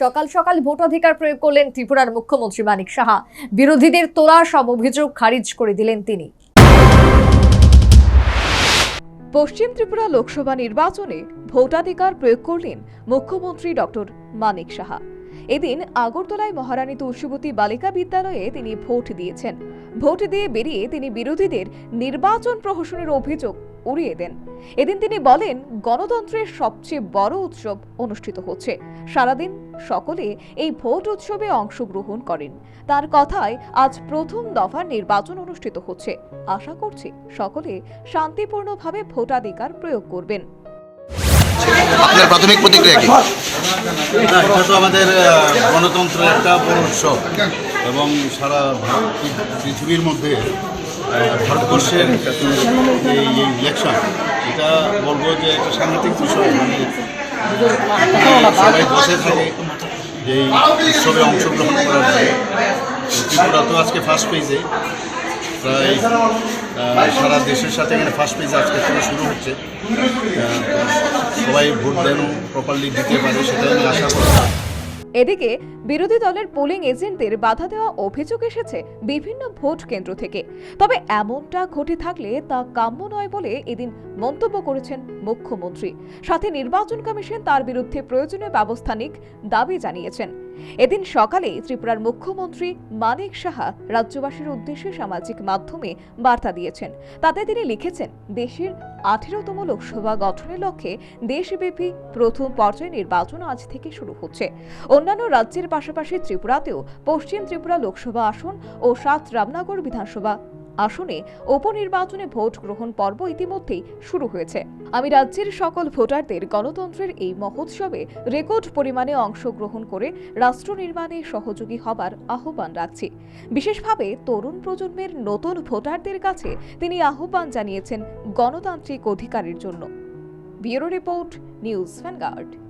সকাল সকাল ভোটাধিকার প্রয়োগ করলেন ত্রিপুরার মুখ্যমন্ত্রী মানিক সাহা। বিরোধীদের তোলা সব অভিযোগ খারিজ করে দিলেন তিনি। পশ্চিম ত্রিপুরা লোকসভা নির্বাচনে ভোটাধিকার প্রয়োগ করলেন মুখ্যমন্ত্রী ডক্টর মানিক সাহা। এদিন আগরতলায় মহারানী তুলসীবতী বালিকা বিদ্যালয়ে তিনি ভোট দিয়েছেন। ভোট দিয়ে বেরিয়ে তিনি বিরোধীদের নির্বাচন প্রহসনের অভিযোগ উড়িয়ে দেন। এদিন তিনি বলেন গণতন্ত্রের সবচেয়ে বড় উৎসব অনুষ্ঠিত হচ্ছে। সারাদিন সকলে এই ভোট উৎসবে অংশগ্রহণ করেন। তার কথায় আজ প্রথম দফার নির্বাচন অনুষ্ঠিত হচ্ছে। আশা করছি সকলে শান্তিপূর্ণভাবে ভোটাধিকার প্রয়োগ করবেন। আপনার প্রাথমিক প্রতিক্রিয়া কি? এটা তো আমাদের গণতন্ত্রের একটা বড় উৎসব। এবং সারা পৃথিবীর মধ্যে ভারতবর্ষের এই ইলেকশন এটা বলব যে একটা সাংঘাতিক বিষয়। মানে সবাই বসে থাকে যে এই উৎসবে অংশগ্রহণ করার ত্রিপুরা তো আজকে ফার্স্ট পেজে প্রায় সারা দেশের সাথে এখানে ফার্স্ট পেজ আজকে থেকে শুরু হচ্ছে। সবাই ভোট দেন প্রপারলি দিতে পারে সেটাই আমি আশা করি এদিকে বিরোধী দলের পোলিং এজেন্টদের বাধা দেওয়া অভিযোগ এসেছে বিভিন্ন ভোট কেন্দ্র থেকে। তবে এমনটা ঘটে থাকলে তা কাম্য নয় বলে এদিন মন্তব্য করেছেন মুখ্যমন্ত্রী। সাথে নির্বাচন কমিশন তার বিরুদ্ধে প্রয়োজনীয় ব্যবস্থা নিক দাবি জানিয়েছেন। এদিন সকালে ত্রিপুরার মুখ্যমন্ত্রী মানিক সাহা রাজ্যবাসীর উদ্দেশ্যে সামাজিক মাধ্যমে বার্তা দিয়েছেন। তাতে তিনি লিখেছেন, দেশের আঠেরোতম লোকসভা গঠনের লক্ষ্যে দেশব্যাপী প্রথম পর্যায়ে নির্বাচন আজ থেকে শুরু হচ্ছে। অন্যান্য রাজ্যের পাশাপাশি ত্রিপুরাতেও পশ্চিম ত্রিপুরা লোকসভা আসন ও সাত রামনগর বিধানসভা আসনে উপনির্বাচনে ভোট গ্রহণ পর্ব ইতিমধ্যেই শুরু হয়েছে। আমি রাজ্যের সকল ভোটারদের গণতন্ত্রের এই মহোৎসবে রেকর্ড পরিমাণে অংশগ্রহণ করে রাষ্ট্র নির্মাণে সহযোগী হবার আহ্বান রাখছি। বিশেষভাবে তরুণ প্রজন্মের নতুন ভোটারদের কাছে তিনি আহ্বান জানিয়েছেন গণতান্ত্রিক অধিকারের জন্য। Bureau report, News Vanguard.